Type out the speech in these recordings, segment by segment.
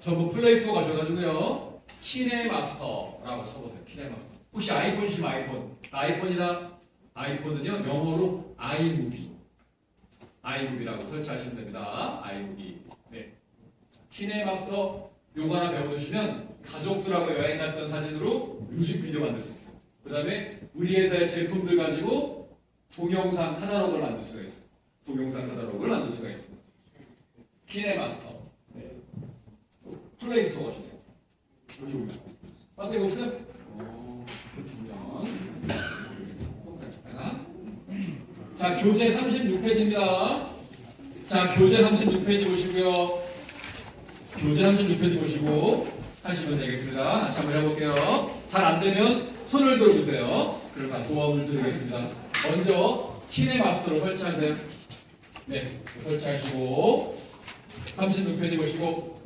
전부 플레이스토어 가셔가지고요. 키네마스터라고 쳐보세요. 키네마스터. 혹시 아이폰이시면 아이폰. 아이폰이다. 아이폰은요, 영어로 아이무비. 아이무비라고 설치하시면 됩니다. 아이무비. 네. 키네마스터 요거 하나 배워두시면 가족들하고 여행 갔던 사진으로 뮤직비디오 만들 수 있어요. 그 다음에 우리 회사의 제품들 가지고 동영상 카탈로그를 만들 수가 있어요. 동영상 카탈로그를 만들 수가 있습니다. 키네마스터. 네. 플레이스토어 가셨어요. 여기 오면. 배터리 없어요? 어, 그렇군요. 자, 교재 36페이지입니다. 자, 교재 36페이지 보시고요. 교재 36페이지 보시고 하시면 되겠습니다. 다시 한번 해볼게요. 잘 안 되면 손을 들어주세요. 그러면 도움을 드리겠습니다. 먼저 키네마스터로 설치하세요. 네, 설치하시고 36페이지 보시고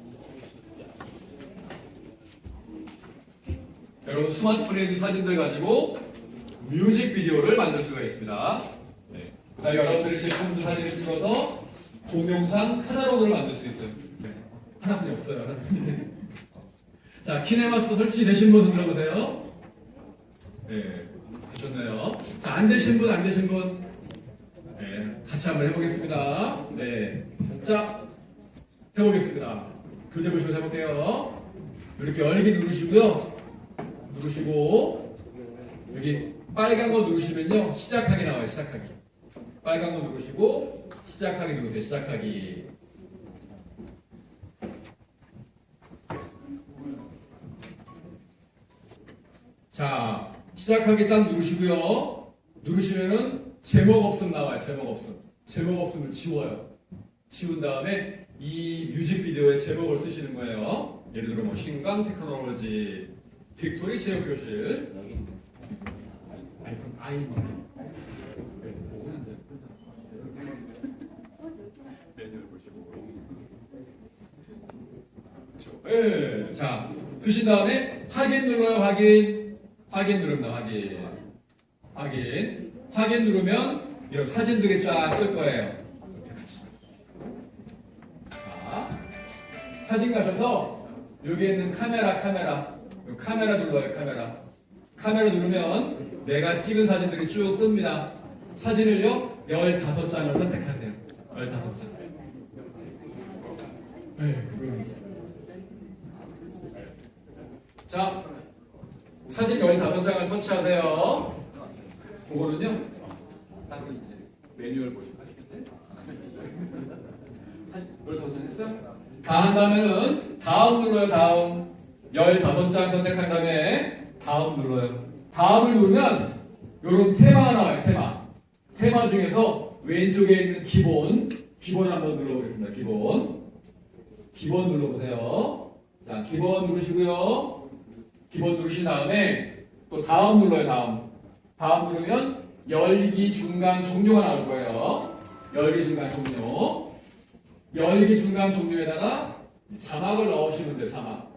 여러분 스마트폰에 있는 사진들 가지고 뮤직비디오를 만들 수가 있습니다. 네. 그다음에 여러분들이 제품들 사진을 찍어서 동영상 카탈로그를 만들 수 있어요. 네. 하나뿐이 없어요. 자, 키네마스터 설치 되신 분 들어보세요. 네, 되셨나요? 자, 안 되신 분, 안 되신 분. 네, 같이 한번 해보겠습니다. 네. 자, 해보겠습니다. 교재 보시면 해볼게요. 이렇게 열기 누르시고요. 누르시고, 여기 빨간 거 누르시면요. 시작하기 나와요, 시작하기. 빨간 거 누르시고, 시작하기 누르세요, 시작하기. 자, 시작하기 딱 누르시고요. 누르시면은 제목 없음 나와요. 제목 없음. 제목 없음을 지워요. 지운 다음에 이 뮤직비디오의 제목을 쓰시는 거예요. 예를 들어 뭐 신강 테크놀로지 빅토리 체육교실. 보시고 네, 자 드신 다음에 확인 눌러요 확인. 확인 누릅니다 확인. 확인. 확인 누르면 이런 사진들이 쫙 뜰 거예요. 이렇게 같이. 자 사진 가셔서 여기 있는 카메라 카메라. 요 카메라 눌러요 카메라 카메라 누르면 내가 찍은 사진들이 쭉 뜹니다 사진을요 15장을 선택하세요 15장 네, 그거는 자, 사진 15장을 터치하세요. 그거는요, 따로 이제 매뉴얼 보시면 하시겠네. 15장 했어요? 다 한다면은, 다음 눌러요, 다음. 15장 선택한 다음에, 다음 눌러요. 다음을 누르면, 요런 테마가 나와요, 테마. 테마 중에서 왼쪽에 있는 기본, 기본 한번 눌러보겠습니다, 기본. 기본 눌러보세요. 자, 기본 누르시고요. 기본 누르신 다음에 또 다음 눌러요 다음 다음 누르면 열기 중간 종료가 나올 거예요 열기 중간 종료 열기 중간 종료에다가 자막을 넣으시면 돼요 자막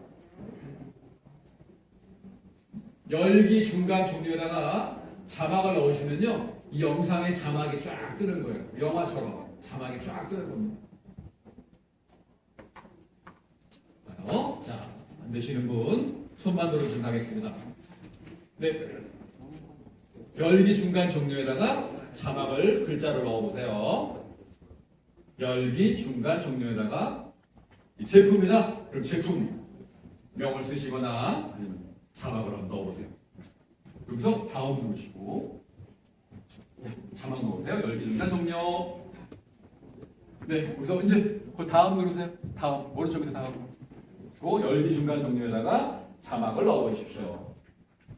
열기 중간 종료에다가 자막을 넣으시면요 이 영상에 자막이 쫙 뜨는 거예요 영화처럼 자막이 쫙 뜨는 겁니다 어? 자, 안 되시는 분 손만 들어주시면 가겠습니다. 네. 열기 중간 종료에다가 자막을 글자를 넣어보세요. 열기 중간 종료에다가 이 제품이다. 그럼 제품 명을 쓰시거나 아니면 자막을 한번 넣어보세요. 여기서 다음 누르시고 네, 자막 넣으세요. 열기 중간 종료. 네, 여기서 이제 그 다음 누르세요. 다음 오른쪽에 다음. 그 열기 중간 종료에다가 자막을 넣어주십시오.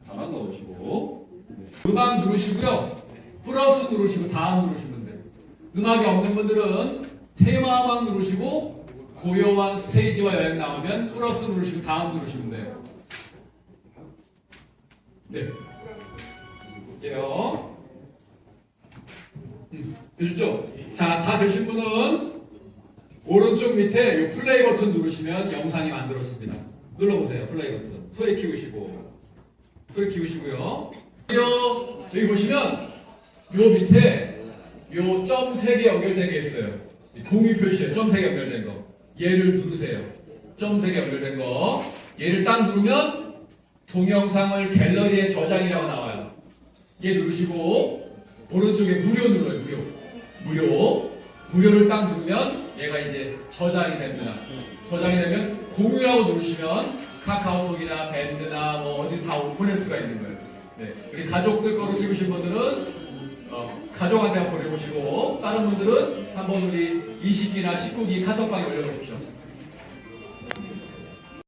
자막 넣으시고 음악 누르시고요. 플러스 누르시고 다음 누르시면 돼요. 음악이 없는 분들은 테마만 누르시고 고요한 스테이지와 여행 나오면 플러스 누르시고 다음 누르시면 돼요. 네. 볼게요. 음, 되셨죠? 자, 다 되신 분은 오른쪽 밑에 이 플레이 버튼 누르시면 영상이 만들어집니다. 눌러보세요. 플레이 버튼. 소리 키우시고. 소리 키우시고요. 요, 여기 보시면 요 밑에 요점세개 연결된 게 있어요. 이 공유 표시에 점세개 연결된 거. 얘를 누르세요. 점색에 연결된 거. 얘를 딱 누르면 동영상을 갤러리에 저장이라고 나와요. 얘 누르시고 오른쪽에 무료 눌러요. 무료. 무료. 무료를 딱 누르면 얘가 이제 저장이 됩니다. 저장이 되면 공유라고 누르시면 카카오톡이나 밴드나 뭐 어디 다 보낼 수가 있는 거예요. 네. 우리 가족들 거로 찍으신 분들은 어, 가족한테 한번 보내보시고 다른 분들은 한번 우리 20기나 19기 카톡방에 올려보십시오.